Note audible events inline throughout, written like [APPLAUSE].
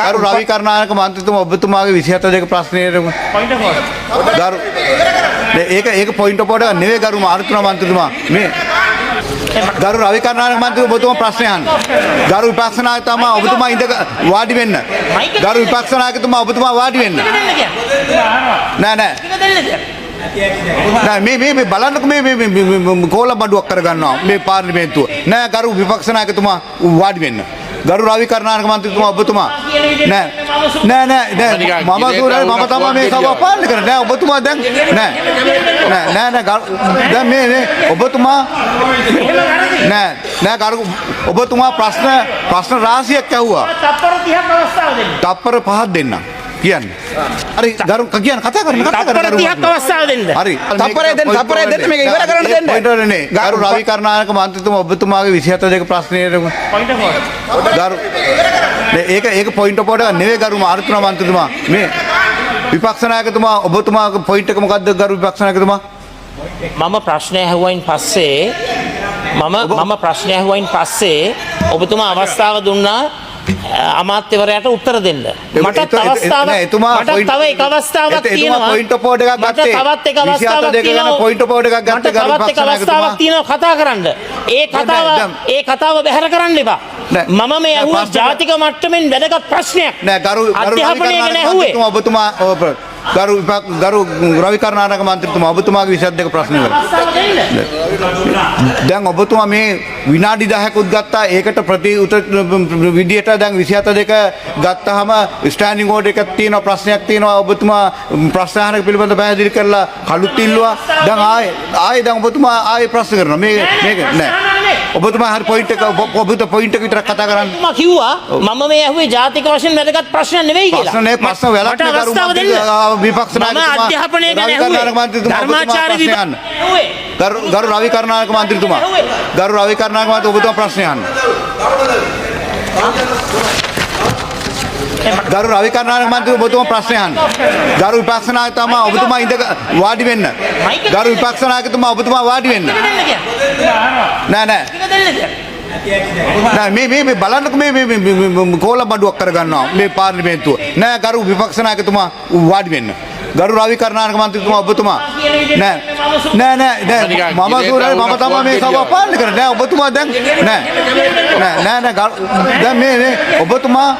ගරු. රවි කරුණානායක මන්ත්‍රීතුමා ඔබතුමාගේ 27 දෙක ප්‍රශ්නයට ගරු. ඒක ඒක පොයින්ට් පොඩ නෙවෙයි ගරු මාර්තුනා මන්ත්‍රීතුමා. මේ ගරු රවි කරුණානායක මන්ත්‍රී ඔබතුමා ප්‍රශ්න අහන්න ගරු විපක්ෂ නායකතුමා ඔබතුමා ඉඳ වාඩි වෙන්න. ගරු විපක්ෂ නායකතුමා ඔබතුමා වාඩි වෙන්න. නෑ නෑ. නෑ මේ මේ මේ බලන්නකො මේ මේ කෝල බඩුවක් කරගන්නවා මේ පාර්ලිමේන්තුව. නෑ ගරු විපක්ෂ නායකතුමා වාඩි වෙන්න. ගරු රවි කරුණානායක මන්ත්‍රීතුමා ඔබතුමා. නෑ. නෑ නෑ නෑ. මම දුරයි මම තමයි මේ සභාව පාලනය කරන්නේ. නෑ ඔබතුමා දැන් නෑ. නෑ නෑ නෑ දැන් මේ මේ ඔබතුමා නෑ නෑ ගරු. ඔබතුමා ප්‍රශ්න ප්‍රශ්න රාශියක් ඇහුවා. තප්පර 30ක් අවස්ථාව දෙන්න. තප්පර පහක් දෙන්න කියන්න. හරි ගරු කියන්න. කතා කරන්න කතා කරන්න 30ක් අවස්ථාව දෙන්න. හරි. තප්පරය දෙන්න, තප්පරය දෙන්න, මේක ඉවර කරන්න දෙන්න. පොයින්ටරනේ ගරු රවි කරුණානායක මන්ත්‍රීතුමා ඔබතුමාගේ 27 දෙක ප්‍රශ්නයට ගරු. නේ, ඒක ඒක පොයින්ට් පොඩ නෙවෙයි ගරු මාර්තුනා මන්ත්‍රීතුමා. මේ විපක්ෂ නායකතුමා ඔබතුමාගේ පොයින්ට් එක මොකද්ද ගරු විපක්ෂ නායකතුමා? මම ප්‍රශ්නය ඇහුවයින් පස්සේ මම මම ප්‍රශ්නය ඇහුවයින් පස්සේ ඔබතුමා අවස්ථාව දුන්නා අමාත්‍යවරයට උත්තර දෙන්න. මට අවස්ථාවක් එතුමා මට තව එක අවස්ථාවක් තියෙනවා. පොයින්ට් පෝඩ් එකක් ගත්තේ. තවත් එක අවස්තාවක් තියෙනවා. පොයින්ට් පෝඩ් එකක් ගත්තේ ගරු තවත් එක අවස්ථාවක් තියෙනවා කතා කරන්න. ඒ කතාව ඒ කතාව බැහැර කරන්න එපා. මම මේ අහුව ජාතික මට්ටමින් වැදගත් ප්‍රශ්නයක්. නෑ ගරු ගරු අධ්‍යාපනයේ නෑ ඔබතුමා ගරු විපක්- ගරු රවි කරුණානායක මන්ත්‍රීතුමා ඔබතුමාගේ 22 දෙක ප්‍රශ්න ඉවරයි අවස්ථාව දෙන්න. දැන් ඔබතුමා මේ විනාඩි 10කුත් ගත්තා. ඒකට ප්‍රති උත විදියට දැන් 27 දෙක ගත්තාම ස්ටෑන්ඩින් ඕඩර් එකක් තියෙනවා ප්‍රශ්නයක් තියෙනවා. ඔබතුමා ප්‍රශ්න අහන එක පිළිබඳව පැහැදිලි කරලා කළුත් ඉල්ලුවා. දැන් ආයේ ආයේ දැන් ඔබතුමා ආයේ ප්‍රශ්න කරනවා. මේ මේක නෑ. ඔබතුමා හරි පොයින්ට් එක ඔබ- ඔබට පොයින්ට් එක විතරක් කතා කරන්න මම කිව්වා මම මේ ඇහුවේ ජාතික වශයෙන් වැදගත් ප්‍රශ්න නෙවෙයි කියලා. ප්‍රශ්න නේ ප්‍රශ්න වැලක් මට නේ ගරු අවස්ථාව දෙන්න. මන්ත්‍රී- ආ, විපක්ෂ මම නායකතුමා අධ්‍යාපනය ගැන ඇහුවේ. ඔබතුමා ධර්මාචාර්ය ප්‍රශ්න විභා- අහන්න. ඇහුවේ. ගරු ගරු රවි කරුණානායක මන්ත්‍රීතුමා ගරු රවි කරුණානායක මන්ත්‍රී ඔබතුමා ප්‍රශ්න අහන්න ගරු රවි කරුණානායක මන්ත්‍රී ඔබතුමා ප්‍රශ්න අහන්න ගරු විපක්ෂ නායකතුමා ඔබතුමා ඉඳ වාඩි වෙන්න ගරු විපක්ෂ නායකතුමා ඔබතුමා වාඩි වෙන්න දෙන්න කියන්නේ. නෑ නෑ ටික දෙන්න කියන්නේ. නෑ මේ මේ මේ බලන්නකො මේ මේ මේ- මේ මේ කෝල බඩුවක් කරගන්නවා මේ පාර්ලිමේන්තුව නෑ ගරු විපක්ෂ නායකතුමා වාඩි වෙන්න ගරු රවි කරුණානායක මන්ත්‍රීතුමා ඔබතුමා. නෑ. නෑ නෑ නෑ. මම දුරයි මම තමයි මේ සභාව පාලනය කරන්නේ. නෑ ඔබතුමා දැන් නෑ. නෑ නෑ නෑ. දැන් මේ මේ ඔබතුමා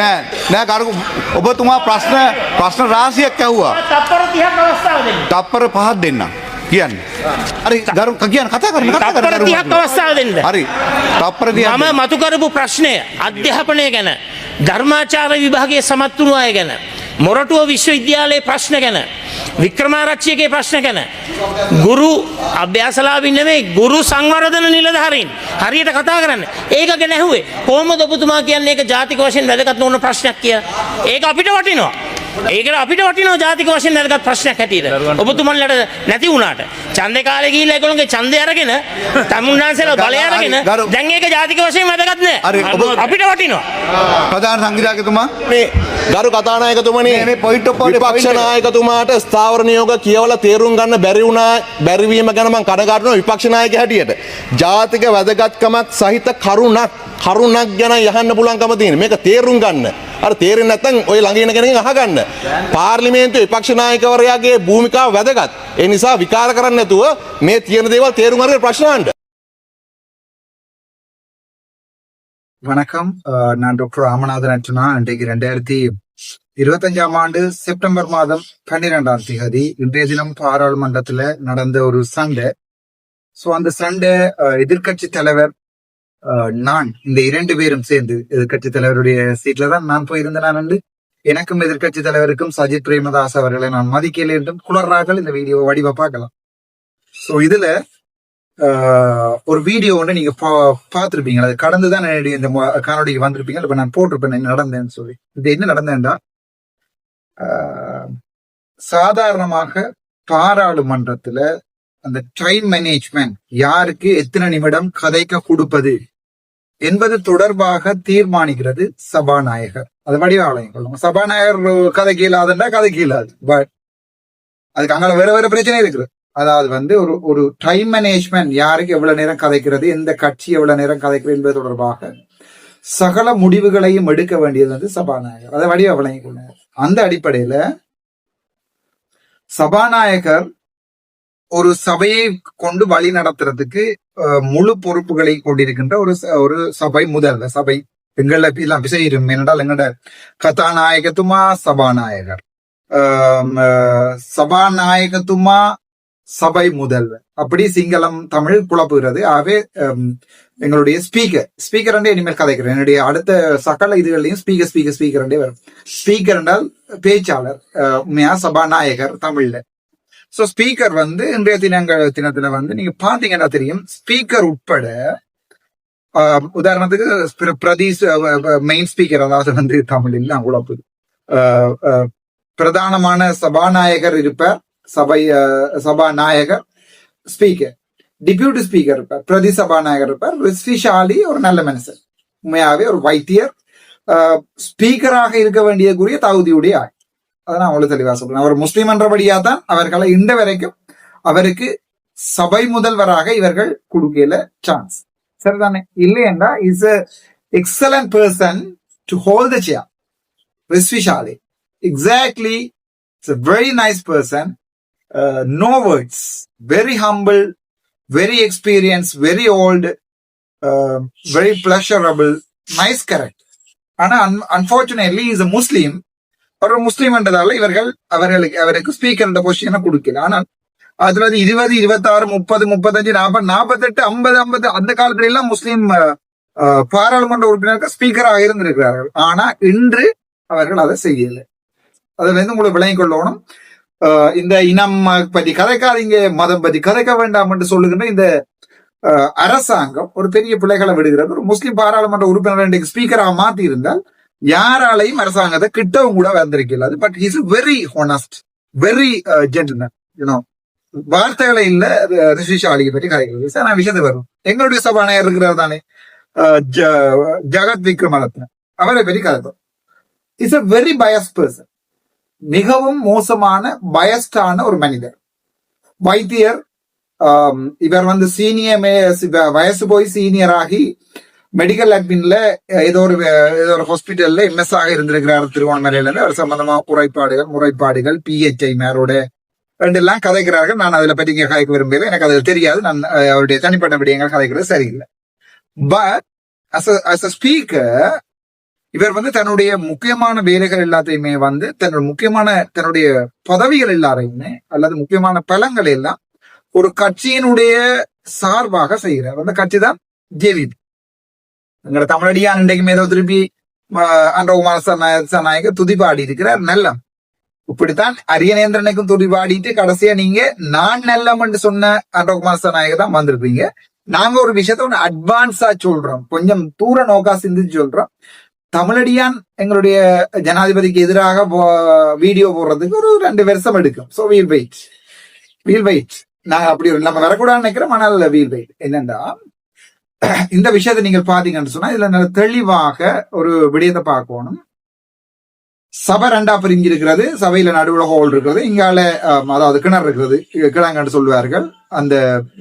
නෑ නෑ ගරු ඔබතුමා ප්‍රශ්න ප්‍රශ්න රාශියක් ඇහුවා. තප්පර 30ක් අවස්ථාව දෙන්න. තප්පර පහක් දෙන්න. කියන්න. හරි ගරු කියන්න. කතා කරන්න කතා කරන්න 30ක් අවස්ථාව දෙන්න. හරි. තප්පර දිහා මම මතු කරපු ප්‍රශ්නය අධ්‍යාපනය ගැන ධර්මාචාර විභාගයේ සමත් වුණු අය ගැන මොරටුව විශ්වවිද්‍යාලයේ ප්‍රශ්න ගැන වික්‍රමාරච්චියගේ ප්‍රශ්න ගැන. ගුරු අභ්‍යාසලාභින් නෙමෙයි ගුරු සංවර්ධන නිලධාරීන්. හරියට කතා කරන්න. ඒක ගැන ඇහුවේ. කොහොමද ඔබතුමා කියන්නේ ඒක ජාතික වශයෙන් වැදගත් නොවන ප්‍රශ්නයක් කියලා? ඒක අපිට වටිනවා. ඒකට අපිට වටිනවා ජාතික වශයෙන් වැදගත් ප්‍රශ්නයක් හැටියට ඔබතුමන්ලට නැති වුණාට ඡන්දේ කාලේ ගිහිල්ලා ඒගොල්ලෝගේ ඡන්දේ අරගෙන තමුන්නාන්සේලා බලය අරගෙන දැන් ඒක ජාතික වශයෙන් වැදගත් නෑ අපිට වටිනවා ප්‍රධාන සංවිධායකතුමා මේ ගරු කතානායකතුමනි මේ- of order විපක්ෂ. නායකතුමාට ස්ථාවර නියෝග කියවලා තේරුම් ගන්න බැරි වුණා බැරිවීම ගැන මම කනගාටුනවා විපක්ෂ නායක හැටියට. ජාතික වැදගත්කමක් සහිත කරුණක් කරුණක් ගැන යහන්න පුළුවන්කම තියෙන. මේක තේරුම් ගන්න. අර තේරෙන්නේ නැත්නම් ඔය ළඟ ඉන්න කෙනකින් අහගන්න. පාර්ලිමේන්තුවේ විපක්ෂ නායකවරයාගේ භූමිකාව වැදගත්. ඒ නිසා විකාර කරන්නේ නැතුව මේ තියෙන දේවල් තේරුම් අරගෙන ප්‍රශ්න අහන්න. வணக்கம் அஹ் நான் டாக்டர் ராமநாதன் அர்ச்சுனா இன்றைக்கு ரெண்டாயிரத்தி இருபத்தஞ்சாம் ஆண்டு செப்டம்பர் மாதம் பன்னிரெண்டாம் தேதி இன்றைய தினம் பாராளுமன்றத்துல நடந்த ஒரு சண்டை சோ அந்த சண்டை எதிர்கட்சி தலைவர் அஹ், நான் இந்த இரண்டு பேரும் சேர்ந்து எதிர்கட்சி தலைவருடைய சீட்ல தான் நான் போயிருந்தேன் நான் எனக்கும் எதிர்கட்சி தலைவருக்கும் சஜித் பிரேமதாஸ் அவர்களை நான் மதிக்கல என்றும் குளர்றாக்கள் இந்த வீடியோ வடிவ பார்க்கலாம். சோ இதுல ஆஹ் ஒரு வீடியோ ஒன்று நீங்க பா- அது கடந்து தான் என்னுடைய இந்த காணொலிக்கு வந்திருப்பீங்க. இப்ப நான் போட்டிருப்பேன் என்ன நடந்தேன்னு சொல்லி. இது என்ன நடந்தேன்டா ஆஹ் சாதாரணமாக பாராளுமன்றத்துல அந்த டைம் மேனேஜ்மெண்ட் யாருக்கு எத்தனை நிமிடம் கதைக்க கொடுப்பது என்பது தொடர்பாக தீர்மானிக்கிறது சபாநாயகர். அது வடிவாலயம் கொள்ளும் சபாநாயகர் கதைக்கு இல்லாதுன்னா கதைக்கு இல்லாது. பட் அதுக்கு அங்க வேற வேற பிரச்சனை இருக்குது. அதாவது வந்து ஒரு ஒரு டைம் மேனேஜ்மெண்ட் யாருக்கு எவ்வளவு நேரம் கதைக்கிறது எந்த கட்சி எவ்வளவு நேரம் கதைக்கிறது என்பது தொடர்பாக சகல முடிவுகளையும் எடுக்க வேண்டியது வந்து சபாநாயகர். அதை வடிவ வழங்கிக்கொண்டார் அந்த அடிப்படையில சபாநாயகர் ஒரு சபையை கொண்டு வழி நடத்துறதுக்கு முழு பொறுப்புகளை கொண்டிருக்கின்ற ஒரு ச- ஒரு சபை முதல்வர் சபை எங்கள எல்லாம் விசையிரும் என்றால் எங்களோட கதாநாயகத்துமா சபாநாயகர். சபாநாயகத்துமா சபை முதல்வர் அப்படி சிங்களம் தமிழ் குழப்புகிறது. ஆகவே ஹம், எங்களுடைய ஸ்பீக்கர் ஸ்பீக்கர் என்றே இனிமேல் கதைக்கிறேன். என்னுடைய அடுத்த சகல இதுகளையும் ஸ்பீக்கர் ஸ்பீக்கர் ஸ்பீக்கர் என்றே வரும். ஸ்பீக்கர் என்றால் பேச்சாளர் அஹ், உண்மையா சபாநாயகர் தமிழ்ல. சோ ஸ்பீக்கர் வந்து இன்றைய தினங்கள் தினத்துல வந்து நீங்க பாத்தீங்கன்னா தெரியும் ஸ்பீக்கர் உட்பட ஆஹ், உதாரணத்துக்கு பிரதீஸ் மெயின் ஸ்பீக்கர் அதாவது வந்து தமிழ் குழப்பு ஆஹ், ஆஹ், பிரதானமான சபாநாயகர் இருப்பார் சபை ஆஹ், சபாநாயகர் ஸ்பீக்கர் டிப்யூட்டி ஸ்பீக்கர் இருப்பார் பிரதி சபாநாயகர் இருப்பார் ரிஸ்விஷாலி ஒரு நல்ல மனுஷன். உண்மையாவே ஒரு வைத்தியர். ஆஹ், ஸ்பீக்கராக இருக்க வேண்டியக்குரிய தகுதியுடைய ஆள். அதை நான் உங்களுக்கு தெளிவா சொல்றேன். அவர் முஸ்லீம் என்றபடியா தான் அவர்களை இந்த வரைக்கும் அவருக்கு சபை முதல்வராக இவர்கள் கொடுக்கல சான்ஸ் சரிதானே? இல்லையென்றா is a excellent person to hold the chair ரிஸ்விஷாலி exactly it's a very nice person no words very humble very experience very old very pleasurable nice correct ஆனா அன்பார்ச்சுனேட்லி இஸ் அ முஸ்லீம் அவர் முஸ்லீம் என்றதால இவர்கள் அவர்களுக்கு அவருக்கு speaker என்ற பொசிஷனை கொடுக்கல. ஆனால் அதுல வந்து இருபது இருபத்தாறு முப்பது முப்பத்தஞ்சு நாற்பது நாற்பத்தெட்டு ஐம்பது ஐம்பது அந்த காலத்துல எல்லாம் முஸ்லீம் பாராளுமன்ற உறுப்பினருக்கு ஸ்பீக்கராக இருந்திருக்கிறார்கள். ஆனா இன்று அவர்கள் அதை செய்யல. அதுல இருந்து உங்களை விளங்கிக் கொள்ளணும். இந்த இனம் பற்றி கதைக்காதீங்க மதம் பற்றி கதைக்க வேண்டாம் என்று சொல்லுகின்ற இந்த அரசாங்கம் ஒரு பெரிய பிள்ளைகளை விடுகிறது. ஒரு முஸ்லீம் பாராளுமன்ற உறுப்பினர் ஸ்பீக்கராக மாத்தி இருந்தால் யாராலையும் அரசாங்கத்தை கிட்டவும் கூட வந்திருக்கல. But is very honest very gentleman you know வார்த்தைகளை இல்ல ரிஷிஷா ரிஷி ஷாலியை பற்றி கதைக்கிறது சார் நான் விஷயத்தை வரும் எங்களுடைய சபாநாயகர் இருக்கிறார் தானே? ஜ- ஜகத் விக்ரமரத்ன அவரை பற்றி கதைப்போம். Is a very bias person மிகவும் மோசமான பயஸ்டான ஒரு மனிதர். வைத்தியர் இவர் வந்து சீனியர் வயசு போய் சீனியர் ஆகி மெடிக்கல் அட்மின்ல ஏதோ ஒரு ஏதோ ஒரு ஹாஸ்பிட்டல்ல எம்எஸ் ஆக இருந்திருக்கிறார் திருவண்ணாமலையில இருந்து அவர் சம்பந்தமா குறைபாடுகள் முறைப்பாடுகள் பிஹெச்ஐ மேரோட ரெண்டெல்லாம் கதைக்கிறார்கள். நான் அதுல பற்றி இங்கே கதைக்க விரும்பல எனக்கு அது தெரியாது. நான் அவருடைய தனிப்பட்ட விடயங்கள் கதைக்கிறது சரியில்லை. But as as a speaker இவர் வந்து தன்னுடைய முக்கியமான வேலைகள் எல்லாத்தையுமே வந்து தன்னுடைய முக்கியமான தன்னுடைய பதவிகள் எல்லாரையுமே அல்லது முக்கியமான பலங்களை எல்லாம் ஒரு கட்சியினுடைய சார்பாக செய்கிறார். அந்த கட்சி தான் ஜேவிபி எங்களோட தமிழடியான் இன்றைக்கு ஏதோ திருப்பி அன்றகுமார் சனாயக துதிபாடி இருக்கிறார் நல்லம். இப்படித்தான் அரியநேந்திரனுக்கும் துதிபாடிட்டு கடைசியா நீங்க நான் நல்லம் என்று சொன்ன அன்றகுமார சனாயக தான் வந்திருப்பீங்க. நாங்க ஒரு விஷயத்த ஒன்று அட்வான்ஸா சொல்றோம். கொஞ்சம் தூர நோக்கா சிந்திச்சு சொல்றோம். தமிழடியான் எங்களுடைய ஜனாதிபதிக்கு எதிராக போ- வீடியோ போடுறதுக்கு ஒரு ரெண்டு வருஷம் எடுக்கும். So we'll wait we'll wait நான் அப்படி நம்ம வரக்கூடாதுன்னு நினைக்கிறோம் ஆனால் வீல் வெயிட் என்னன்னா [CLEARS THROAT] இந்த விஷயத்தை நீங்கள் பாத்தீங்கன்னு சொன்னா இதுல நல்ல தெளிவாக ஒரு விடயத்தை பார்க்கணும். சபை ரெண்டா பிரிஞ்சு இருக்கிறது சபையில நடுவுல ஹோல் இருக்கிறது. இங்கால அதாவது கிணறு இருக்கிறது. கிழங்கன்னு சொல்லுவார்கள் அந்த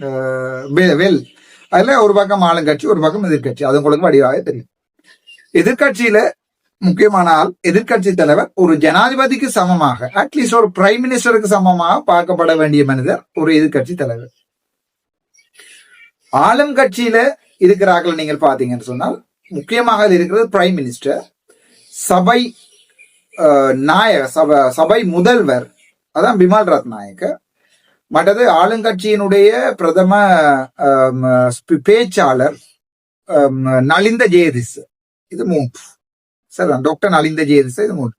அஹ், வெல். அதுல ஒரு பக்கம் ஆளுங்கட்சி ஒரு பக்கம் எதிர்க்கட்சி. அது உங்களுக்கு வடிவாக தெரியும். எதிர்க்கட்சியில முக்கியமான ஆள் எதிர்க்கட்சி தலைவர் ஒரு ஜனாதிபதிக்கு சமமாக அட்லீஸ்ட் ஒரு பிரைம் மினிஸ்டருக்கு சமமாக பார்க்கப்பட வேண்டிய மனிதர் ஒரு எதிர்க்கட்சி தலைவர். ஆளும் கட்சியில இருக்கிறார்கள் நீங்கள் பார்த்தீங்கன்னு சொன்னால் முக்கியமாக அதில் இருக்கிறது பிரைம் மினிஸ்டர் சபை நாயகர் நாயக சபை சபை முதல்வர் அதான் பிமல் ரத் நாயக்க மற்றது ஆளுங்கட்சியினுடைய பிரதம பேச்சாளர் நலிந்த ஜெயதிஸ். இது மூன்று. சரிதான் டாக்டர் நலிந்த ஜெயதிஸ் இது மூன்று.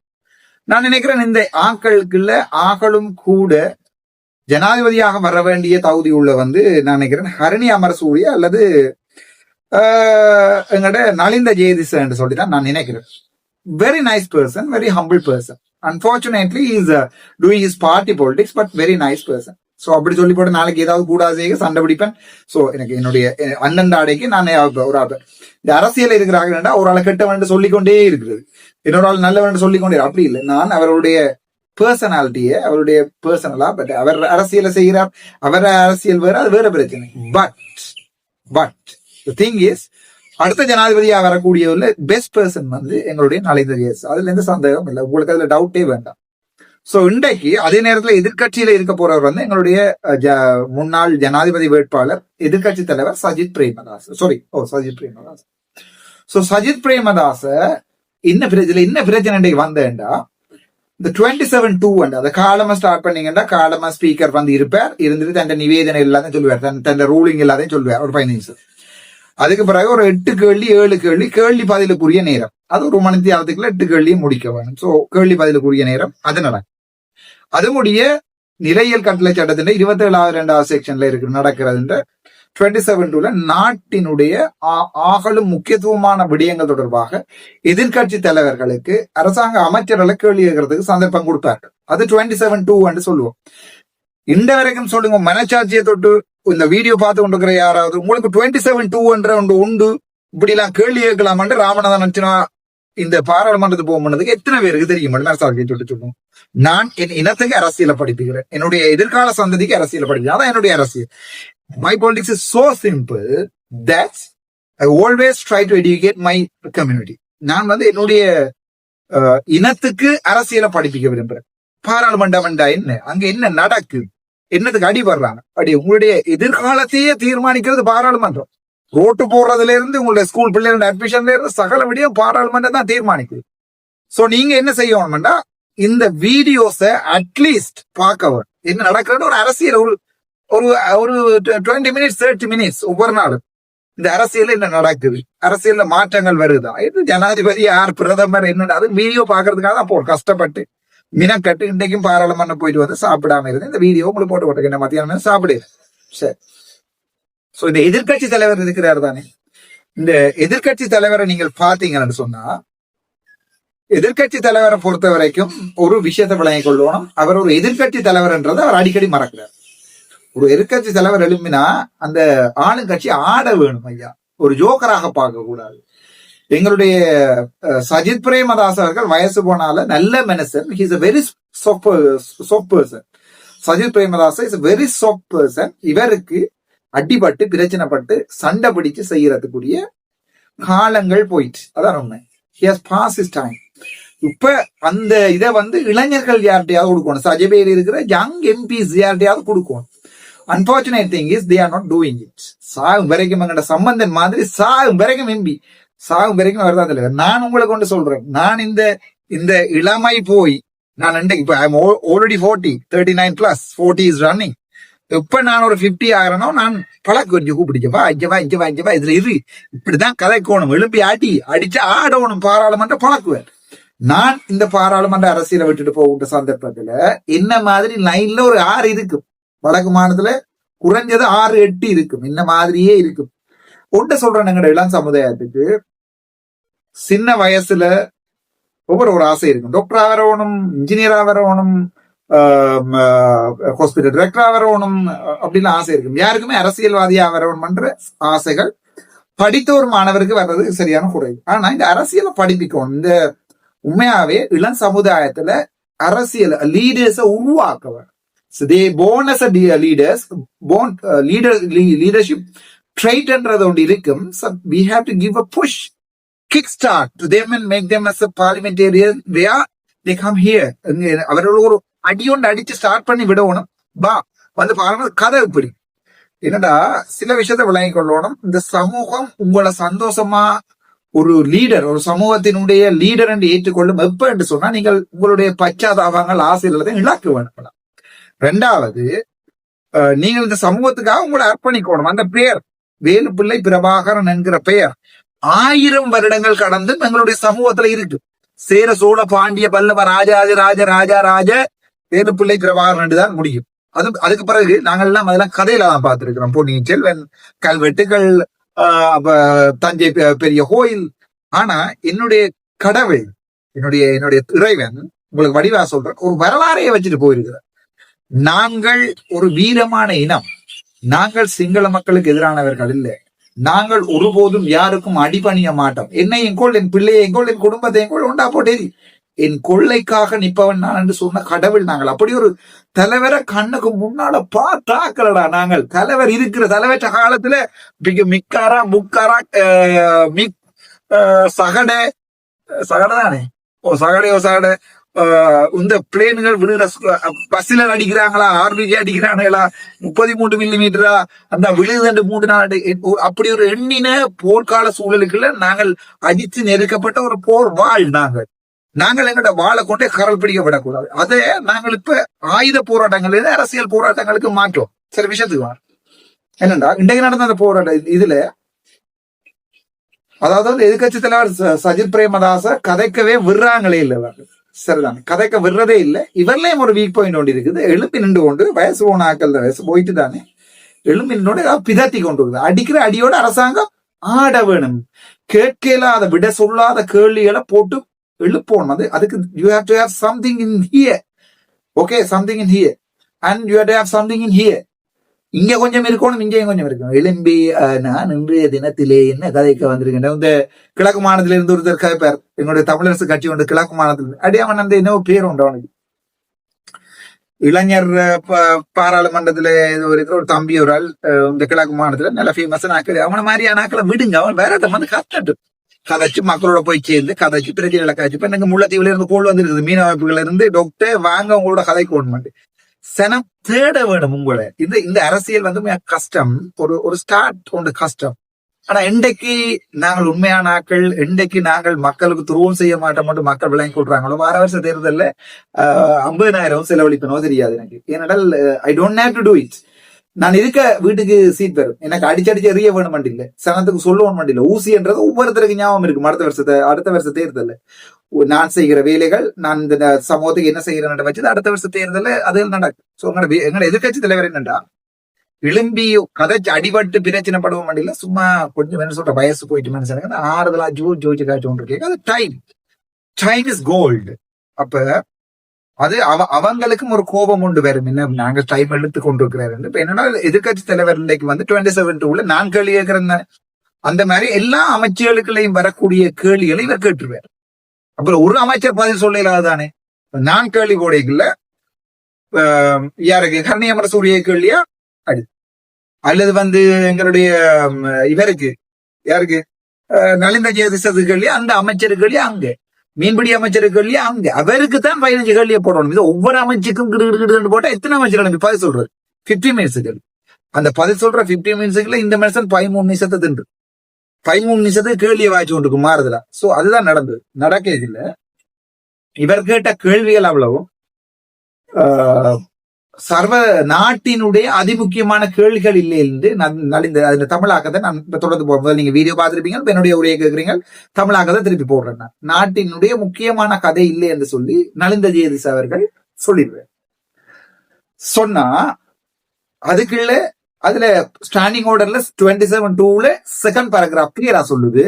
நான் நினைக்கிறேன் இந்த ஆக்களுக்குள்ள ஆக்களும் கூட ஜனாதிபதியாக வர வேண்டிய தகுதி உள்ள வந்து நான் நினைக்கிறேன் ஹரணி அமரசூரிய அல்லது எங்கள்கிட்ட நலிந்த ஜெயதிசன் என்று சொல்லி தான் நான் நினைக்கிறேன். Very nice person very humble person unfortunately is doing is party politics but very nice person so அப்படி சொல்லி போட்டு நாளைக்கு ஏதாவது கூடாது செய்ய சண்டை பிடிப்பேன். ஸோ எனக்கு என்னுடைய அந்தந்த அண்ணன் ஆடைக்கு நான் ஒரு ஆள். இந்த அரசியல் இருக்கிறாங்கன்னா ஒரு ஆளை கெட்டவன் சொல்லிக்கொண்டே இருக்கிறது. இன்னொரு ஆள் நல்லவன் சொல்லிக்கொண்டே அப்படி இல்லை. நான் அவருடைய பர்சனாலிட்டியை அவருடைய பர்சனலா பட் அவர் அரசியலை செய்கிறார் அவர் அரசியல் வேற அது வேற பிரச்சனை. பட் பட் திங் இஸ் அடுத்த ஜனாதிபதியா வரக்கூடிய பெஸ்ட் பர்சன் வந்து எங்களுடைய நலிந்த ஜெயஸ் அதுல எந்த சந்தேகம் இல்லை. உங்களுக்கு அதுல டவுட்டே வேண்டாம். சோ இன்றைக்கு அதே நேரத்துல எதிர்கட்சியில இருக்க போறவர் வந்து எங்களுடைய முன்னாள் ஜனாதிபதி வேட்பாளர் எதிர்கட்சி தலைவர் Sajith Premadasa sorry oh Sajith Premadasa so Sajith Premadasa என்ன பிரச்சனை என்ன பிரச்சனை இன்றைக்கு வந்தேன்டா? இந்த டுவெண்ட்டி செவன் டூ அந்த காலமா ஸ்டார்ட் பண்ணீங்கன்னா காலமா ஸ்பீக்கர் வந்து இருப்பார். இருந்துட்டு தன் நிவேதனை எல்லாத்தையும் சொல்லுவார். தன் தன் ரூலிங் எல்லாத்தையும் சொல்லுவார். ஒரு பதினஞ்சு அதுக்கு பிறகு ஒரு எட்டு கேள்வி ஏழு கேள்வி கேள்வி பதிலுக்குரிய நேரம். அது ஒரு மணி தியாகத்துக்குள்ள எட்டு கேள்வியும் முடிக்க வேணும். சோ கேள்வி பதிலுக்குரிய நேரம் அது நடக்கும் அது முடிய நிலையியல் கட்டளை சட்டத்தின் இருபத்தி ஏழாவது ரெண்டாவது செக்ஷன்ல இருக்கு நடக்கிறதுன்ற டுவெண்ட்டி செவன் டூல நாட்டினுடைய ஆ- ஆகலும் முக்கியத்துவமான விடயங்கள் தொடர்பாக எதிர்க்கட்சி தலைவர்களுக்கு அரசாங்க அமைச்சர்களை கேள்வி கேட்கறதுக்கு சந்தர்ப்பம் கொடுத்தார்கள். அது டுவெண்ட்டி செவன் டூ சொல்லுவோம். இந்த வரைக்கும் சொல்லுங்க மனச்சாட்சியை தொட்டு இந்த வீடியோ பார்த்து கொண்டிருக்கிற யாராவது உங்களுக்கு டுவெண்ட்டி செவன் டூ என்ற ஒன்று உண்டு. இப்படி எல்லாம் கேள்வி கேட்கலாமான்னு ராமநாதன் நினைச்சுனா இந்த பாராளுமன்றத்துக்கு போக பண்ணதுக்கு எத்தனை பேருக்கு தெரியும் சார் சொல்லிட்டு சொல்லுவோம். நான் என் இனத்துக்கு அரசியலை படிப்புகிறேன் என்னுடைய எதிர்கால சந்ததிக்கு அரசியல் படிக்கிறேன் அதான் என்னுடைய அரசியல். My politics is so simple that's I always try to educate my community நான் வந்து என்னுடைய இனத்துக்கு அரசியலை படிப்பிக்க விரும்புறேன். பாராளுமன்றம் என்ன? அங்க என்ன நடக்குது என்னத்துக்கு அடிபடுறாங்க அப்படி உங்களுடைய எதிர்காலத்தையே தீர்மானிக்கிறது பாராளுமன்றம். ரோட்டு போடுறதுல இருந்து உங்களுடைய ஸ்கூல் பிள்ளைகளோட அட்மிஷன்ல இருந்து சகல விடியும் பாராளுமன்றம் தான் தீர்மானிக்குது. சோ நீங்க என்ன செய்யணும்னா இந்த வீடியோஸ அட்லீஸ்ட் பார்க்க என்ன நடக்குதுன்னு ஒரு அரசியல் ஒரு ஒரு ஒரு டுவெண்ட்டி மினிட்ஸ் தேர்ட்டி மினிட்ஸ் ஒவ்வொரு நாளும். இந்த அரசியல் என்ன நடக்குது? அரசியல்ல மாற்றங்கள் வருதா? இது ஜனாதிபதி யார் பிரதமர் என்னன்னு அது வீடியோ பாக்குறதுக்காக தான் போ கஷ்டப்பட்டு. மினக்கட்டு இன்றைக்கும் பாராளுமன்றம் போயிட்டு வந்து சாப்பிடாம இருந்து இந்த வீடியோ உங்களுக்கு போட்டு போட்டுருக்கேன் மத்தியானம் சாப்பிடு சரி. சோ இந்த எதிர்க்கட்சி தலைவர் இருக்கிறார் தானே? இந்த எதிர்க்கட்சி தலைவரை நீங்கள் பாத்தீங்கன்னு சொன்னா எதிர்க்கட்சி தலைவரை பொறுத்த வரைக்கும் ஒரு விஷயத்தை விளங்கிக் கொள்ளணும். அவர் ஒரு எதிர்க்கட்சி தலைவர்ன்றதை அவர் அடிக்கடி மறக்கிறார். ஒரு எதிர்க்கட்சி தலைவர் எழுப்பினா அந்த ஆளுங்கட்சி ஆட வேணும் ஐயா. ஒரு ஜோக்கராக பார்க்க கூடாது எங்களுடைய சஜித் பிரேமதாஸ் அவர்கள் வயசு போனால நல்ல மனுஷன் he's a very soft person Sajith Premadasa is very soft person இவருக்கு அடிபட்டு பிரச்சனைப்பட்டு சண்டை பிடிச்சு செய்யறதுக்குரிய காலங்கள் போயிட்டு அதான் உண்மை. ஹியஸ் பாஸ் இஸ் டைம் இப்ப அந்த இதை வந்து இளைஞர்கள் யார்கிட்டயாவது கொடுக்கணும். சஜபேரி இருக்கிற யங் எம்பிஸ் யார்கிட்டயாவது கொடுக்கணும். Unfortunate thing is they are not doing it சாகும் வரைக்கும் எங்கட சம்பந்தன் மாதிரி சாகும் வரைக்கும் எம்பி சாகும் வரைக்கும் அவர் தான் தலைவர் நான் உங்களை கொண்டு சொல்றேன். நான் இந்த இந்த இளமை போய் நான் இன்றைக்கு இப்போ I'm already forty thirty nine plus forty is running எப்ப நான் ஒரு பிப்டி ஆகிறனோ நான் பழக்கு கொஞ்சம் கூப்பிடிச்சப்பா அஞ்சவா இங்கவா அஞ்சவா இதுல இரு. இப்படிதான் கதைக்கோணும். எழுப்பி ஆட்டி அடிச்சு ஆடணும் பாராளுமன்ற பழக்குவேன். நான் இந்த பாராளுமன்ற அரசியலை விட்டுட்டு போகின்ற சந்தர்ப்பத்துல என்ன மாதிரி லைன்ல ஒரு ஆறு இருக்கும். வடக்கு மாநிலத்துல குறைஞ்சது ஆறு எட்டு இருக்கும். இந்த மாதிரியே இருக்கும். ஒன்று சொல்றேன் எங்கட இளம் சமுதாயத்துக்கு. சின்ன வயசுல ஒவ்வொரு ஒரு ஆசை இருக்கும். டாக்டரா வரணும் இன்ஜினியரா வரணும் ஹாஸ்பிட்டல் டிரெக்டரா வரணும் அப்படின்னு ஆசை இருக்கும். யாருக்குமே அரசியல்வாதியா வரணும்ன்ற ஆசைகள் படித்த ஒரு மாணவருக்கு வர்றது சரியான குறைவு ஆனா இந்த அரசியலை படிப்பிக்கும் இந்த உண்மையாவே இளம் சமுதாயத்துல அரசியல் லீடர்ஸ உருவாக்க வேணும் born they born as born ஒன்று இருக்கும். So we have to give push kick kickstart. To them and make them as a parliamentarian. Where they come here அவரோட ஒரு அடியொண்டு அடிச்சு ஸ்டார்ட் பண்ணி விடணும். பா வந்து பாருங்க கதை இப்படி. என்னடா சில விஷயத்தை விளங்கி கொள்ளணும். இந்த சமூகம் உங்களை சந்தோஷமா ஒரு லீடர் ஒரு சமூகத்தினுடைய லீடர் என்று ஏற்றுக்கொள்ளும் எப்ப என்று சொன்னா நீங்கள் உங்களுடைய பச்சாதாபங்கள் ஆசைகளை இழக்க வேணும் ரெண்டாவது நீங்கள் இந்த சமூகத்துக்காக உங்களை அர்ப்பணிக்கணும். அந்த பேர் வேலுப்பிள்ளை பிரபாகரன் என்கிற பெயர். ஆயிரம் வருடங்கள் கடந்து எங்களுடைய சமூகத்துல இருக்கு. சேர சோழ பாண்டிய பல்லவ ராஜாதி ராஜ ராஜா ராஜ வேலுப்பிள்ளை பிரபாகரன் தான் முடியும். அது அதுக்கு பிறகு நாங்கள் எல்லாம் அதெல்லாம் கதையில தான் பார்த்திருக்கிறோம். பொன்னியின் செல்வன் கல்வெட்டுகள் ஆஹ் தஞ்சை பெ- பெரிய கோயில். ஆனா என்னுடைய கடவுள் என்னுடைய என்னுடைய இறைவன் உங்களுக்கு வடிவா சொல்றேன் ஒரு வரலாறையை வச்சுட்டு போயிருக்கிறார். நாங்கள் ஒரு வீரமான இனம். நாங்கள் சிங்கள மக்களுக்கு எதிரானவர்கள் இல்லை. நாங்கள் ஒருபோதும் யாருக்கும் அடிபணிய மாட்டோம். என்னை எங்கோள் என் பிள்ளையை எங்கோள் என் குடும்பத்தை எங்கோள் உண்டா போட்டேரி என் கொள்ளைக்காக நிப்பவன் நான் என்று சொன்ன கடவுள் நாங்கள். அப்படி ஒரு தலைவரை கண்ணுக்கு முன்னால பார்த்தாக்கலடா நாங்கள். தலைவர் இருக்கிற தலைவற்ற காலத்துல மிக மிக்காரா முக்காரா அஹ், மிக் அஹ், சகடை. சகடை தானே ஓ சகடையோ சகடே சகடை. இந்த பிளேன்கள் விழுகிற பஸ்ல அடிக்கிறாங்களா ஆர்பிஜி அடிக்கிறாங்களா? முப்பத்தி மூன்று மில்லி மீட்டரா அந்த விழுது மூன்று நாள் அடி- அப்படி ஒரு எண்ணின போர்க்கால சூழலுக்குள்ள நாங்கள் அடித்து நெருக்கப்பட்ட ஒரு போர் வாழ் நாங்கள். நாங்கள் எங்கட வாழை கொண்டே கரல் பிடிக்கப்படக்கூடாது. அதே நாங்கள் இப்ப ஆயுத போராட்டங்கள் அரசியல் போராட்டங்களுக்கு மாற்றோம். சில விஷயத்துக்கு என்னண்டா? இன்றைக்கு நடந்த அந்த போராட்டம் இதுல அதாவது எதிர்கட்சி தலைவர் சஜித் பிரேமதாச கதைக்கவே விடுறாங்களே இல்ல சரிதான்? கதைக்க விடுறதே இல்லை. இவர்லேயும் ஒரு வீக் பாயிண்ட் ஒன்று இருக்குது. எழுப்பி நின்று கொண்டு வயசு போன ஆக்கள் தான். வயசு போயிட்டு தானே எழும்பி நின்று ஏதாவது பிதத்தி கொண்டு இருக்குது அடிக்கிற அடியோட அரசாங்கம் ஆட வேணும். கேட்க இல்லாத விட சொல்லாத கேள்விகளை போட்டு எழுப்பணும். அது அதுக்கு you have to have something in here okay something in here and you have to have something in here இங்க கொஞ்சம் இருக்கணும் இங்கேயும் கொஞ்சம் இருக்கணும். எலும்பி நான் இன்றைய தினத்திலே என்ன கதைக்க வந்திருக்கேன் இந்த கிழக்கு மாநிலத்தில இருந்து ஒருத்தர் கதைப்பார் எங்களுடைய தமிழரசு கட்சி உண்டு கிழக்கு மாநிலத்தில் அவன் அந்த என்ன பேர் உண்டு அவனுக்கு. இளைஞர் பாராளுமன்றத்துல ஏதோ ஒரு ஒரு தம்பி ஒரு ஆள் இந்த கிழக்கு மாநிலத்துல நல்ல ஃபேமஸ் ஆக்கள் அவன மாதிரியான ஆக்களை விடுங்க. அவன் வேற வந்து கத்தட்டு. கதைச்சு மக்களோட போய் சேர்ந்து கதைச்சு பிரச்சனைகளை காய்ச்சி இப்ப எனக்கு முள்ளத்தீவுல இருந்து கோல் வந்திருக்குது. மீன இருந்து டாக்டர் வாங்க உங்களோட கதை கோன்மெண்ட் சனம் தேட வேணும் உங்களை. இந்த இந்த அரசியல் வந்து கஷ்டம். ஒரு ஒரு ஸ்டார்ட் ஒன்று கஷ்டம். ஆனா இன்றைக்கு நாங்கள் உண்மையான ஆட்கள் இன்றைக்கு நாங்கள் மக்களுக்கு துருவம் செய்ய மாட்டோம் மட்டும் மக்கள் விளங்கி கொள்றாங்களோ? வார வருஷம் தேர்தல்ல ஐம்பதாயிரம் செலவழிப்பனோ தெரியாது எனக்கு. ஏனென்றால் I don't have to do it நான் இருக்க வீட்டுக்கு சீட் வரும் எனக்கு அடிச்சு அடிச்சு எறிய வேணும் இல்ல. சனத்துக்கு சொல்லவும் இல்ல. ஊசின்றது ஒவ்வொருத்தருக்கு ஞாபகம் இருக்கும் அடுத்த வருஷத்தை அடுத்த வருஷ தேர்தல் நான் செய்கிற வேலைகள் நான் இந்த சமூகத்துக்கு என்ன செய்கிறேன் வச்சு அடுத்த வருஷ தேர்தல்ல அது நடக்கும். சோ எங்களோட எங்களோட தலைவர் என்னண்டா விளிம்பி கதைச்சு அடிபட்டு பிரச்சனை படவும் இல்ல சும்மா கொஞ்சம் என்ன சொல்ற வயசு போயிட்டு மனுஷனுக்கு ஆறுதலா ஜூ ஜோதிச்சு காய்ச்சி ஒன்று இருக்கேன். அது டைம் டைம் இஸ் கோல்டு அப்ப அது அவ அவங்களுக்கும் ஒரு கோபம் உண்டு வரும். என்ன நாங்க டைம் எடுத்து கொண்டு இருக்கிறாரு இப்ப என்னன்னா எதிர்க்கட்சி தலைவர் இன்னைக்கு வந்து டுவெண்ட்டி செவன் டூல நான் கேள்வி கேட்கிறேன் அந்த மாதிரி எல்லா அமைச்சர்களுக்குள்ளேயும் வரக்கூடிய கேள்விகளை இவர் கேட்டுருவார். அப்புறம் ஒரு அமைச்சர் பதில் சொல்லலாது தானே? நான் கேள்வி போடைக்குள்ள ஆஹ், யாருக்கு? கர்ணியமர சூரிய கேள்வியா? அது. அல்லது வந்து எங்களுடைய இவருக்கு. யாருக்கு? நலிந்த ஜெயதிசது கேள்வியா? அந்த அமைச்சர் கேள்வி அங்க. மீன்பிடி அமைச்சருக்கு இல்லையா அங்க. அவருக்கு தான் பதினஞ்சு கேள்வியை போடணும். இது ஒவ்வொரு அமைச்சுக்கும் கிடு கிடுன்னு போட்டா எத்தனை அமைச்சர் எனக்கு பதில் சொல்றாரு பிப்டி மினிட்ஸுக்கு அந்த பதில் சொல்ற பிப்டி மினிட்ஸுக்குள்ள இந்த மனுஷன் பதிமூணு நிமிஷத்தை தின்று. பதிமூணு நிமிஷத்துக்கு கேள்வியை வாய்ச்சி கொண்டு மாறுதலா? சோ அதுதான் நடந்தது. நடக்க இல்ல. இவர் கேட்ட கேள்விகள் அவ்வளவும். ஆஹ், சர்வ நாட்டினுடைய அதிமுக்கியமான கேள்விகள் இல்லை என்று நான் நலிந்த அதில் தமிழாக்கத்தை நான் இப்ப தொடர்ந்து போகும்போது முதல்ல நீங்க வீடியோ பார்த்துருப்பீங்க இப்ப என்னுடைய உரையை கேட்குறீங்க. தமிழாக்கத்தை திருப்பி போடுறேன் நான். நாட்டினுடைய முக்கியமான கதை இல்லை என்று சொல்லி நலிந்த ஜெயதிஸ் அவர்கள் சொல்லிடுவேன் சொன்னா அதுக்குள்ள அதுல ஸ்டாண்டிங் ஆர்டர்ல டுவெண்ட்டி செவன் டூல செகண்ட் பேராகிராஃப் கிளியரா சொல்லுது.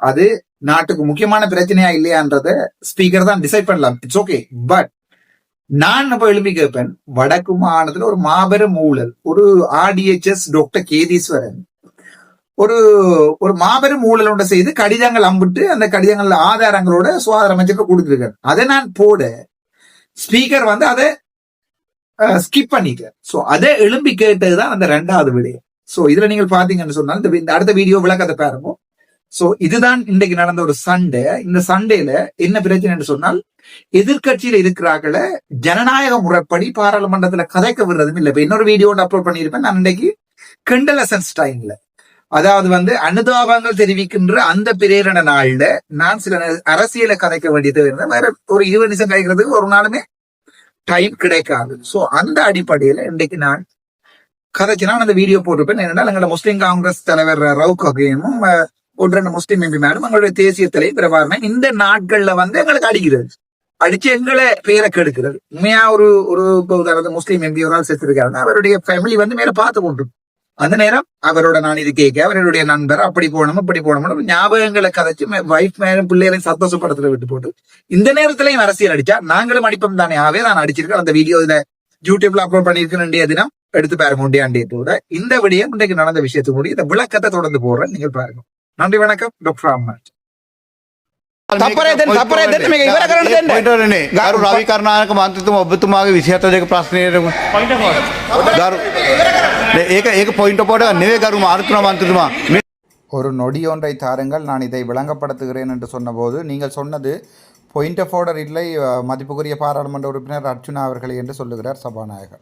அது நாட்டுக்கு முக்கியமான பிரச்சனையா இல்லையான்றத ஸ்பீக்கர் தான் டிசைட் பண்ணலாம். இட்ஸ் ஓகே பட் நான் இப்ப எழுப்பி கேட்பேன் வடக்கு மாநிலத்துல ஒரு மாபெரும் ஊழல். ஒரு ஆர்டிஎச்எஸ் டாக்டர் கேதீஸ்வரன் ஒரு ஒரு மாபெரும் ஊழல் ஒன்றை செய்து கடிதங்கள் அம்பிட்டு அந்த கடிதங்கள் ஆதாரங்களோட சுகாதார அமைச்சருக்கு கொடுத்துருக்காரு. அதை நான் போட ஸ்பீக்கர் வந்து அதை ஸ்கிப் பண்ணிக்க. சோ அதை எழும்பி கேட்டதுதான் அந்த ரெண்டாவது விடயம் சோ இதுல நீங்கள் பாத்தீங்கன்னு சொன்னால் இந்த இந்த அடுத்த வீடியோ விளக்கத்தை பாருங்க. சோ இதுதான் இன்றைக்கு நடந்த ஒரு சண்டை. இந்த சண்டையில என்ன பிரச்சனைன்னு சொன்னால் எதிர்க்கட்சியில இருக்கிறார்கள ஜனநாயக முறைப்படி பாராளுமன்றத்துல கதைக்க விடுறதும் இல்லை. இப்ப இன்னொரு வீடியோ அப்லோட் பண்ணியிருப்பேன். நான் இன்னைக்கு கிண்டலசன்ஸ் டைம்ல அதாவது வந்து அனுதாபங்கள் தெரிவிக்கின்ற அந்த பிரேரண நாள்ல நான் சில அரசியலை கதைக்க வேண்டியது வேற ஒரு இருபது நிமிஷம் கதைக்கிறதுக்கு ஒரு நாளுமே டைம் கிடைக்காது. சோ அந்த அடிப்படையில இன்றைக்கு நான் கதைச்சு நான் அந்த வீடியோ போட்டிருப்பேன். என்னென்னா எங்களோட முஸ்லீம் காங்கிரஸ் தலைவர் ரவுக் அகையமும் ரெண்டு முஸ்லிம் எம்பி மேடம் எங்களுடைய தேசிய தலைவர் பிரபாகரன் இந்த நாட்கள்ல வந்து எங்களுக்கு அடிக்கிறது. அடிச்சு எங்களை பேரை கெடுக்கிறது. உண்மையா ஒரு ஒரு முஸ்லீம் எம்பி ஒரு ஆள் செத்துருக்காருன்னா அவருடைய ஃபேமிலி வந்து மேல பார்த்து கொண்டு அந்த நேரம் அவரோட நான் இது கேட்க அவர் என்னுடைய நண்பர் அப்படி போனோம் இப்படி போனோம் ஞாபகங்களை கதைச்சு வைஃப் மேலும் பிள்ளைகளையும் சந்தோஷப்படுத்துல விட்டு போட்டு இந்த நேரத்திலையும் அரசியல் அடிச்சா நாங்களும் அடிப்போம் தானே ஆவே நான் அடிச்சிருக்கேன் அந்த வீடியோ இதுல யூடியூப்ல அப்லோட் பண்ணிருக்கேன் தினம் எடுத்து பாருங்க உண்டியாண்டியோட இந்த விடயம் இன்றைக்கு நடந்த விஷயத்துக்கு முடியும் இந்த விளக்கத்தை தொடர்ந்து போடுறேன். நீங்கள் பாருங்க. நன்றி வணக்கம். டாக்டர் ராம்நாத் ರಾಜಕಾರಣ ಮಾತ್ರ ಒಬ್ಬ ಪ್ರಶ್ನೆ මේක ඉවර කරන්න දෙන්න පොයින්ට් වලනේ ගරු රවි කරුණානායක මන්ත්‍රීතුමා ඔබතුමාගේ 27 දෙක ප්‍රශ්නයට ගරු නේ, ඒක ඒක පොයින්ට් පොඩ නෙවෙයි ගරු මාර්තුනා මන්ත්‍රීතුමා මේ ஒரு நொடி ஒன்றை தாருங்கள் நான் இதை விளங்கப்படுத்துகிறேன் என்று சொன்னபோது நீங்கள் சொன்னது பாயிண்ட் ஆஃப் ஆர்டர் இல்லை அஹ், மதிப்புக்குரிய பாராளுமன்ற உறுப்பினர் அர்ச்சுனா அவர்களே என்று சொல்லுகிறார் சபாநாயகர்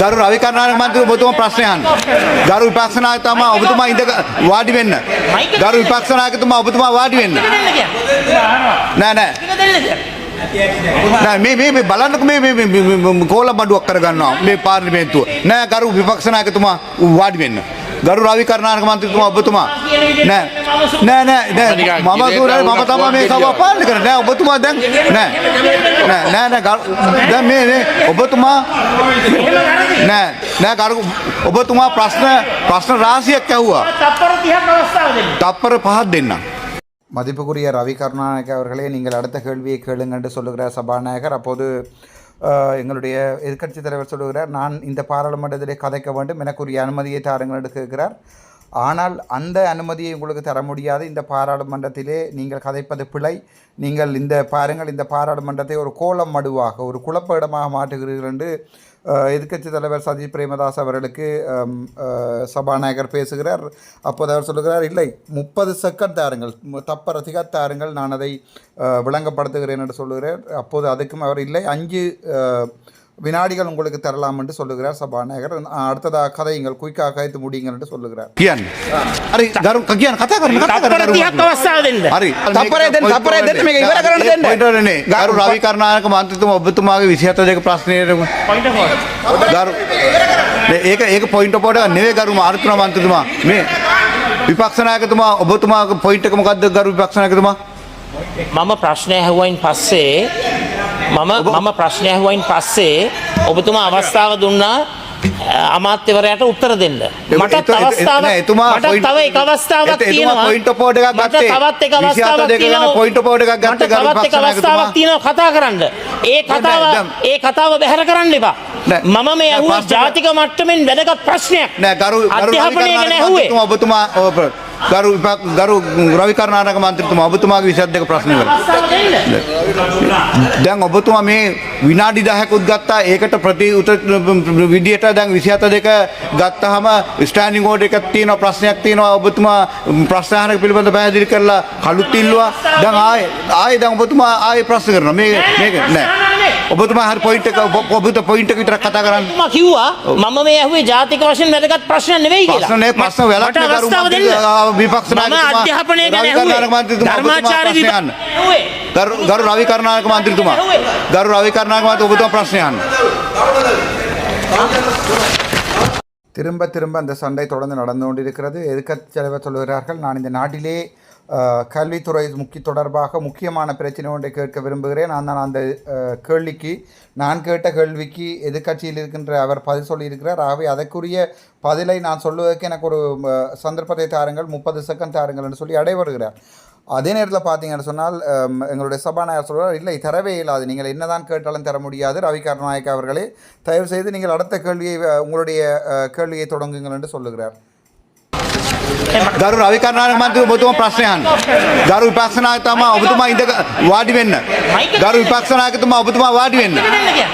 ගරු රවි කරුණානායක මන්ත්‍රී ඔබතුමා ප්‍රශ්න අහන්න. ගරු විපක්ෂ නායකතුමා ඔබතුමා ඉඳ වාඩි වෙන්න. ගරු විපක්ෂ නායකතුමා ඔබතුමා වාඩි වෙන්න. නෑ නෑ නෑ මේ මේ මේ බලන්නකො මේ කෝල බඩුවක් කරගන්නවා මේ පාර්ලිමේන්තුව. නෑ ගරු විපක්ෂ නායකතුමා වාඩි වෙන්න. ගරු රවි කරුණානායක මන්ත්‍රීතුමා ඔබතුමා නෑ නෑ නෑ නෑ මම දුරේ මම තමයි මේ සභාව පාලනය කරන්නේ. නෑ ඔබතුමා දැන් නෑ නෑ නෑ නෑ දැන් මේ මේ ඔබතුමා නෑ නෑ ගරු ඔබතුමා ප්‍රශ්න ප්‍රශ්න රාශියක් ඇහුවා. තප්පර 30ක් අවස්ථාව දෙන්න. තප්පර පහක් දෙන්නම්. மதிப்புக்குரிய ரவி கருணாநாயக் அவர்களே நீங்கள் அடுத்த கேள்வியை கேளுங்க என்று சொல்லுகிறார் சபாநாயகர். அப்போது எங்களுடைய எதிர்கட்சித் தலைவர் சொல்லுகிறார் நான் இந்த பாராளுமன்றத்திலே கதைக்க வேண்டும் எனக்குரிய அனுமதியை தாருங்கள் என்று கேட்கிறார். ஆனால் அந்த அனுமதியை உங்களுக்கு தர முடியாது. இந்த பாராளுமன்றத்திலே நீங்கள் கதைப்பது பிழை. நீங்கள் இந்த பாருங்கள் இந்த பாராளுமன்றத்தை ஒரு கோலம் மடுவாக ஒரு குழப்ப இடமாக மாற்றுகிறீர்கள் என்று எதிர்கட்சி எதிர்க்கட்சித் தலைவர் சஜித் பிரேமதாஸ் அவர்களுக்கு சபாநாயகர் பேசுகிறார். அப்போது அவர் சொல்லுகிறார் இல்லை முப்பது செகண்ட் தாருங்கள். மு- தப்ப தாருங்கள். நான் அதை விளங்கப்படுத்துகிறேன் என்று சொல்லுகிறார். அப்போது அதுக்கும் அவர் இல்லை அஞ்சு வினாடிகள் உங்களுக்கு தரலாம் என்று சொல்லுகிறார் சபாநாயகர் அஹ், அடுத்ததாக கதையுங்கள் குயிக்காக கதைத்து முடியுங்கள் என்று சொல்லுகிறார் කියන්න. හරි ගරු කියන්න කතා කරන්න කතා තප්පර කරන්න. 30ක් අවස්ථාව දෙන්න. හරි තප්පරය දෙන්න, තප්පරය දෙන්න මේක ඉවර කරන්න දෙන්න. පොයින්ට් වලනේ ගරු රවි කරුණානායක මන්ත්‍රීතුමා ඔබතුමාගේ 27 දෙක ප්‍රශ්නයට ගරු නේ, ඒක ඒක පොයින්ට් පොඩ නෙවෙයි ගරු මාර්තුනා මන්ත්‍රීතුමා මේ විපක්ෂ නායකතුමා ඔබතුමාගේ පොයින්ට් එක මොකද්ද ගරු විපක්ෂ නායකතුමා මම ප්‍රශ්නය ඇහුවයින් පස්සේ මම මම ප්‍රශ්නය ඇහුවයින් පස්සේ ඔබතුමා අවස්ථාව දුන්නා අමාත්‍යවරයාට උත්තර දෙන්න. මට අවස්ථාවක් එතුමා මට තව එක අවස්ථාවක් තියෙනවා. of order එකක් ගත්තේ. තවත් එක 27 අවස්ථාවක් තියෙනවා. of order එකක් ගත්තේ ගරු තවත් එක අවස්ථාවක්. තියෙනවා කතා කරන්න. ඒ කතාව ඒ කතාව බැහැර කරන්න එපා. මම මේ ඇහුවේ ප්‍රශ්න- ජාතික මට්ටමින් වැදගත් ප්‍රශ්නයක්. නෑ ගරු ගරු අධ්‍යාපනය ගැන ඇහුවේ. ඔබතුමා ඔබ ගරු විපක්- ගරු රවි කරුණානායක මන්ත්‍රීතුමා ඔබතුමාගේ 22 දෙක ප්‍රශ්න ඉවරයි. අවස්ථාව දෙන්න. දැන් ඔබතුමා මේ විනාඩි 10කුත් ගත්තා ඒකට ප්‍රති උත්තර විදියට දැන් 27 දෙක ගත්තාම ස්ටෑන්ඩින් ඕඩර් එකක් තියෙනවා ප්‍රශ්නයක් තියෙනවා ඔබතුමා ප්‍රශ්න අහන පිළිබඳ පැහැදිලි කරලා කළුත් ඉල්ලුවා දැන් ආයේ ආයේ දැන් ඔබතුමා ආයේ ප්‍රශ්න කරනවා මේ මේක නෑ ඔබතුමා හරි පොයින්ට් එක ඔබ- ඔබට පොයින්ට් එක විතරක් කතා කරන්න මම කිව්වා මම මේ ඇහුවේ ජාතික වශයෙන් වැදගත් ප්‍රශ්න නෙවෙයි කියලා. ප්‍රශ්න නේ ප්‍රශ්න වැලක් මට නේ කරු අවස්ථාව දෙන්න. මන්ත්‍රී- විපක්ෂ මම නායකතුමා අධ්‍යාපනය ගැන රවි කරුණානායක ඇහුවේ. මන්ත්‍රීතුමා ඔබතුමා ධර්මාචාර්ය ප්‍රශ්න විභා- අහන්න. ඇහුවේ. ගරු ගරු රවි කරුණානායක මන්ත්‍රීතුමා ගරු රවි කරුණානායක මන්ත්‍රී ඔබතුමා ප්‍රශ්න අහන්න திரும்ப திரும்ப அந்த சண்டை தொடர்ந்து நடந்து கொண்டிருக்கிறது எதிர்க்கட்சி தலைவர் சொல்கிறார்கள் நான் இந்த நாட்டிலே அஹ், கல்வித்துறை முக்கிய தொடர்பாக முக்கியமான பிரச்சனை ஒன்றை கேட்க விரும்புகிறேன். நான் அந்த கேள்விக்கு நான் கேட்ட கேள்விக்கு எதிர்கட்சியில் இருக்கின்ற அவர் பதில் சொல்லியிருக்கிறார். ஆகவே அதற்குரிய பதிலை நான் சொல்வதற்கு எனக்கு ஒரு சந்தர்ப்பத்தை தாருங்கள். முப்பது செகண்ட் தாருங்கள் என்று சொல்லி அடைபடுகிறார். அதே நேரத்தில் பார்த்தீங்கன்னு சொன்னால் எங்களுடைய சபாநாயகர் சொல்கிறார் இல்லை தரவே இல்லாது நீங்கள் என்னதான் கேட்டாலும் தர முடியாது. ரவி கருணாநாயக் அவர்களே தயவு செய்து நீங்கள் அடுத்த கேள்வியை உங்களுடைய கேள்வியை தொடங்குங்கள் என்று சொல்லுகிறார். ගරු රවි කරුණානායක මන්ත්‍රී ඔබතුමා ප්‍රශ්න අහන්න. ගරු විපක්ෂ නායකතුමා ඔබතුමා ඉඳ වාඩි වෙන්න. ගරු විපක්ෂ නායකතුමා ඔබතුමා වාඩි වෙන්න. දෙන්න කියන්නේ.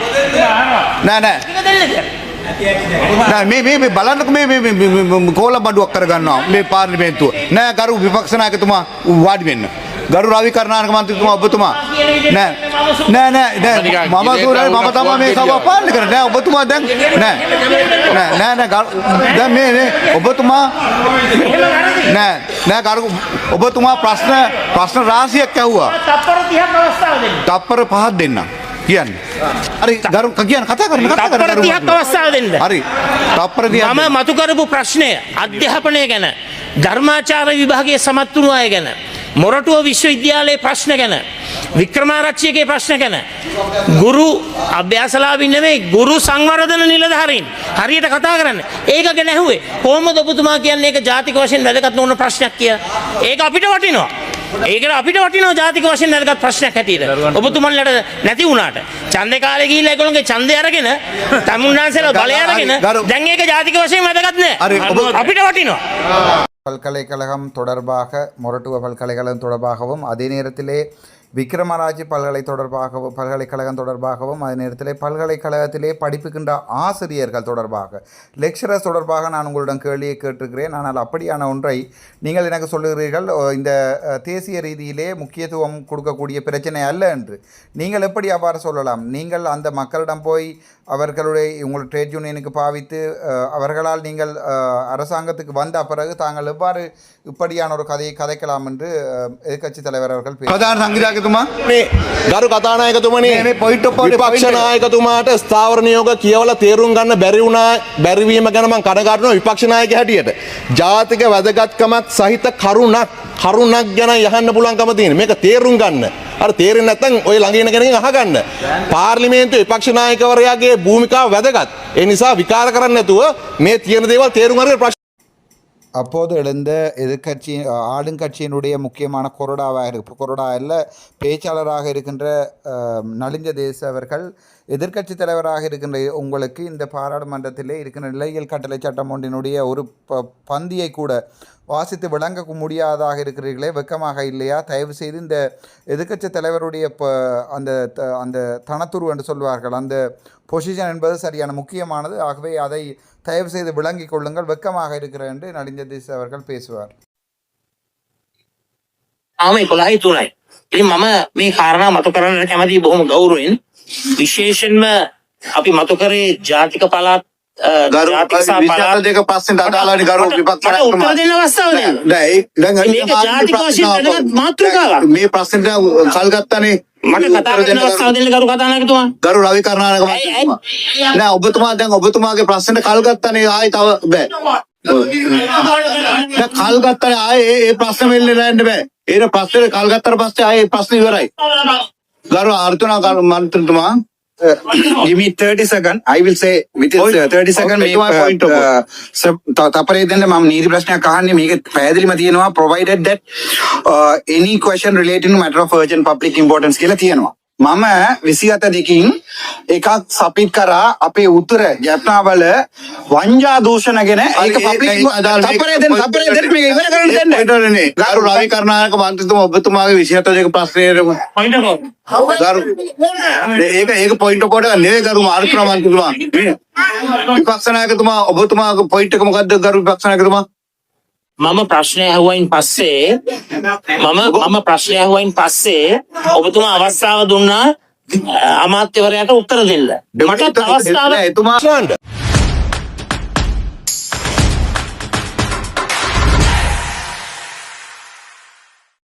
නෑ නෑ ටික දෙන්න කියන්නේ. නෑ මේ මේ මේ බලන්නකො මේ මේ මේ- මේ මේ කෝල බඩුවක් කරගන්නවා මේ පාර්ලිමේන්තුව. නෑ ගරු විපක්ෂ නායකතුමා වාඩි වෙන්න. ගරු රවි කරුණානායක මන්ත්‍රීතුමා ඔබතුමා නෑ නෑ නෑ නෑ මම දුරේ මම තමයි මේ සභාව පාලනය කරන්නේ. නෑ ඔබතුමා දැන් නෑ නෑ නෑ නෑ දැන් මේ මේ ඔබතුමා නෑ නෑ ගරු ඔබතුමා ප්‍රශ්න ප්‍රශ්න රාශියක් ඇහුවා. තප්පර 30ක් අවස්ථාව දෙන්න. තප්පර පහක් දෙන්නම්. කියන්න. හරි ගරු කියන්න කතා කරන්න කතා තප්පර කරන්න. 30ක් අවස්ථාව දෙන්න. හරි. තප්පර 30ක් මම මතු කරපු ප්‍රශ්නය අධ්‍යාපනය ගැන ධර්මාචාර විභාගයේ සමත් වුණු අය ගැන මොරටුව විශ්වවිද්‍යාලයේ ප්‍රශ්න ගැන වික්‍රමාරච්චියගේ ප්‍රශ්න ගැන. ගුරු අභ්‍යාසලාබින් නෙමෙයි ගුරු සංවර්ධන නිලධාරීන්. හරියට කතා කරන්න. ඒක ගැන ඇහුවේ. කොහොමද ඔබතුමා කියන්නේ ඒක ජාතික වශයෙන් වැදගත් නොවන ප්‍රශ්නයක් කියලා ඒක අපිට වටිනවා. ඒකට අපිට වටිනවා ජාතික වශයෙන් වැදගත් ප්‍රශ්නයක් හැටියට. ඔබතුමන්ලට නැති වුණාට ඡන්දේ කාලේ ගිහිල්ලා ඒගොල්ලෝගේ ඡන්දය අරගෙන තමුන්නාන්සේලා බලය අරගෙන දැන් ඒක ජාතික වශයෙන් වැදගත් නෑ. අපිට වටිනවා பல்கலைக்கழகம் தொடர்பாக மொரட்டுவ பல்கலைக்கழகம் தொடர்பாகவும் அதே நேரத்திலே விக்ரமராஜ் பல்கலை தொடர்பாகவும் பல்கலைக்கழகம் தொடர்பாகவும் அதே நேரத்தில் பல்கலைக்கழகத்திலே படிப்புகின்ற ஆசிரியர்கள் தொடர்பாக லெக்சரர்ஸ் தொடர்பாக நான் உங்களிடம் கேள்வியை கேட்டிருக்கிறேன். ஆனால் அப்படியான ஒன்றை நீங்கள் எனக்கு சொல்லுகிறீர்கள் "ஓ, இந்த தேசிய ரீதியிலே முக்கியத்துவம் கொடுக்கக்கூடிய பிரச்சனை அல்ல என்று. நீங்கள் எப்படி அவ்வாறு சொல்லலாம்? நீங்கள் அந்த மக்களிடம் போய் அவர்களுடைய உங்கள் ட்ரேட் யூனியனுக்கு பாவித்து அவர்களால் நீங்கள் அரசாங்கத்துக்கு வந்த பிறகு தாங்கள் எவ்வாறு இப்படியான ஒரு கதையை கதைக்கலாம் என்று எதிர்கட்சி தலைவர் அவர்கள் නායකතුමා මේ ගරු කතානායකතුමනි මේ පොයින්ට් ඔෆ් විපක්ෂ නායකතුමාට ස්ථාවර නියෝග කියවලා තේරුම් ගන්න බැරි වුණා බැරි වීම ගැන මම කනගාටුනවා විපක්ෂ නායක හැටියට. ජාතික වැදගත්කමක් සහිත කරුණක් කරුණක් ගැන යහන්න පුළුවන්කම තියෙන. මේක තේරුම් ගන්න. අර තේරෙන්නේ නැත්නම් ඔය ළඟ ඉන්න කෙනකින් අහගන්න. පාර්ලිමේන්තුවේ විපක්ෂ නායකවරයාගේ භූමිකාව වැදගත්. ඒ නිසා විකාර කරන්න නැතුව මේ තියෙන දේවල් තේරුම් අරගෙන அப்போது எழுந்த எதிர்க்கட்சி ஆளுங்கட்சியினுடைய முக்கியமான கொறடாவாக இருக்கு கொறடா அல்ல பேச்சாளராக இருக்கின்ற நலிஞ்ச தேச அவர்கள் எதிர்க்கட்சி தலைவராக இருக்கின்ற உங்களுக்கு இந்த பாராளுமன்றத்திலே இருக்கின்ற நிலையியல் கட்டளை சட்டம் ஒன்றினுடைய ஒரு ப பந்தியை கூட வாசித்து விளங்க முடியாதாக இருக்கிறீர்களே வெக்கமாக இல்லையா தயவு செய்து இந்த எதிர்க்கட்சி தலைவருடைய ப அந்த த- அந்த தனத்துரு என்று சொல்வார்கள் அந்த பொசிஷன் என்பது சரியான முக்கியமானது ஆகவே அதை தயவு செய்து விளங்கிக் கொள்ளுங்கள் வெக்கமாக இருக்கிறது என்று நலிஞ்ச தேச அவர்கள் பேசுவார் ආම එකොළහයි තුනයි. ඉතින් මම මේ කාරණා මතු කරන්න කැමති බොහොම ගෞරවෙන් විශේෂෙන්ම අපි මතු කරේ ජාතික පළාත් ගරු දෙක පස්සෙන් අදාළනි ගරු මට උත්තර දෙන්න අවස්ථාව නෑ. දැන් මේක ජාතික වශයෙන් වැදගත් මාතෘකාවක්. මේ ප්‍රශ්නෙට කල් ගත්තනේ මට කතා කරන්න අවස්ථාව දෙන්න කරු කතානායකතුමා. ගරු රවි මහත්මයා නෑ ඔබතුමා දැන් ඔබතුමාගේ ප්‍රශ්නෙට කල් ගත්තනේ ආයි තව බෑ. කල් ගත්තනේ ආයේ ඒ- ප්‍රශ්න වෙන්නේ නැන්න බෑ. ඒ ප්‍රශ්නෙට කල් ගත්තට පස්සේ ආයේ ප්‍රශ්න ඉවරයි. ගරු අර්තුනා ගරු මන්ත්‍රතුමා Give me 30 second. I will say within Point- 30 second Okay, මේ my point of අ, ස- ත- තපරේ දෙන්න මම නීති ප්‍රශ්නයක් අහන්නේ මේක පැහැදිලිම තියෙනවා provided that uh, any question relating to matter of urgent public importance කියලා තියෙනවා. මම විසි අත දෙකින් එකක් සපිට් කරා අපේ උතුර ජැප්නාවල වංජා දූෂණ ගෙන ගරු රවි කරණයක මන්තතුම ඔබතුමාගේ විසිහතක ප්‍රශ්නයරම ඒක ඒක පොයින්ට කොට නේ ගරු මාර්කන මන්තතුමා [LAUGHS] විපක්ෂණයකතුමා ඔබතුමාගේ පොයිට්ක මොකක්ද ගරු පක්ෂණයකතුමා මම ප්‍රශ්නය ඇහුවයින් පස්සේ මම මම ප්‍රශ්නය ඇහුවයින් පස්සේ ඔබතුමා අවස්ථාව දුන්නා අමාත්‍යවරයාට උත්තර දෙන්න. මටත් අවස්ථාව එතුමා ප්‍රශ්නයන්ට